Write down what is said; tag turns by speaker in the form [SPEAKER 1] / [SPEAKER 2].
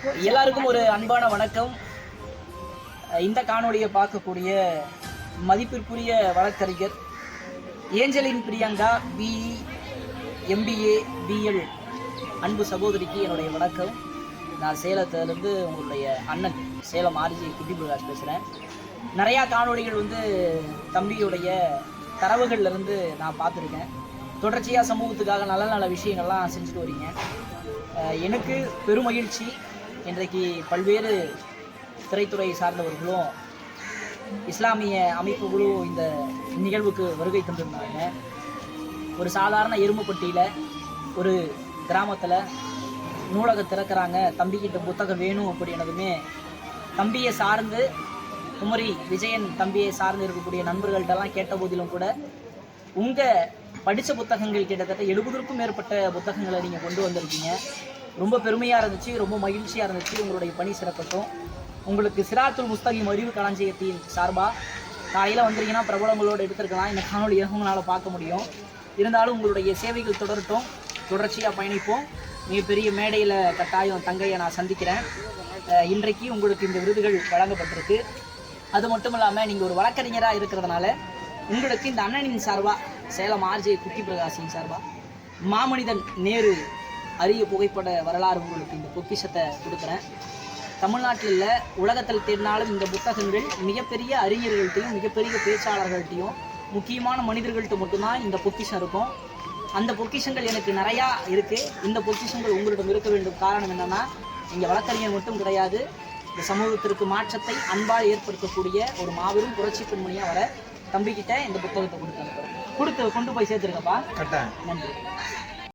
[SPEAKER 1] எல்லாருக்கும் ஒரு அன்பான வணக்கம். இந்த காணொளியை பார்க்கக்கூடிய மதிப்பிற்குரிய வழக்கறிஞர் Angeline Priyanka BE MBA BL அன்பு சகோதரிக்கு என்னுடைய வணக்கம். நான் சேலத்திலேருந்து உங்களுடைய அண்ணன் சேலம் ஆர்ஜி குட்டி பிரகாஷ் பேசுகிறேன் நிறையா காணொளிகள் வந்து தம்பியுடைய தரவுகள்லேருந்து நான் பார்த்துருக்கேன். தொடர்ச்சியாக சமூகத்துக்காக நல்ல நல்ல விஷயங்கள்லாம் செஞ்சுட்டு வரீங்க. எனக்கு பெருமகிழ்ச்சி. இன்றைக்கு பல்வேறு திரைத்துறை சார்ந்தவர்களும் இஸ்லாமிய அமைப்புகளும் இந்த நிகழ்வுக்கு வருகை தந்திருந்தாங்க. ஒரு சாதாரண எறும்புப்பட்டியில் ஒரு கிராமத்தில் நூலகம் திறக்கிறாங்க. தம்பிக்கிட்ட புத்தகம் வேணும் அப்படின்னதுமே தம்பியை சார்ந்து குமரி விஜயன் தம்பியை சார்ந்து இருக்கக்கூடிய நண்பர்கள்ட்டெல்லாம் கேட்ட போதிலும் கூட உங்கள் படித்த புத்தகங்கள் கிட்டத்தட்ட எழுபதுக்கும் மேற்பட்ட புத்தகங்களை நீங்கள் கொண்டு வந்திருக்கீங்க. ரொம்ப பெருமையாக இருந்துச்சு ரொம்ப மகிழ்ச்சியாக இருந்துச்சு உங்களுடைய பணி சிறப்பட்டும் உங்களுக்கு சிராத்துல் முஸ்தகிம் அறிவு களஞ்சியத்தின் சார்பாக காலையில் வந்தீங்கன்னா பிரபலங்களோடு எடுத்திருக்கலாம். இந்த காணொலியை உங்களால் பார்க்க முடியும். இருந்தாலும் உங்களுடைய சேவைகள் தொடரட்டும். தொடர்ச்சியாக பயணிப்போம். மிகப்பெரிய மேடையில் கட்டாயம் தங்கையை நான் சந்திக்கிறேன். இன்றைக்கு உங்களுக்கு இந்த விருதுகள் வழங்கப்பட்டிருக்கு. அது மட்டும் இல்லாமல் நீங்கள் ஒரு வழக்கறிஞராக இருக்கிறதுனால உங்களுக்கு இந்த அண்ணனின் சார்பாக சேலம் ஆர்ஜே குட்டி பிரகாஷின் சார்பாக மாமனிதன் நேரு அரிய புகைப்பட வரலாறு உங்களுக்கு இந்த பொக்கிஷத்தை கொடுக்குறேன். தமிழ்நாட்டில் இல்லை உலகத்தில் தேடினாலும் இந்த புத்தகங்கள் மிகப்பெரிய அறிஞர்கள்ட்டையும் மிகப்பெரிய பேச்சாளர்கள்ட்டையும் முக்கியமான மனிதர்கள்ட்ட மட்டும்தான் இந்த பொக்கிஷம் இருக்கும். அந்த பொக்கிஷங்கள் எனக்கு நிறையா இருக்குது இந்த பொக்கிஷங்கள் உங்களிடம் இருக்க வேண்டும். காரணம் என்னென்னா இங்கே வழக்கறிஞர் மட்டும் கிடையாது. இந்த சமூகத்திற்கு மாற்றத்தை அன்பால் ஏற்படுத்தக்கூடிய ஒரு மாபெரும் புரட்சி பெண்மணியாக வர தம்பிக்கிட்ட இந்த புத்தகத்தை கொடுத்து கொடுத்து கொண்டு போய் சேர்த்துருங்கப்பா.
[SPEAKER 2] கட்டாயம்.
[SPEAKER 1] நன்றி.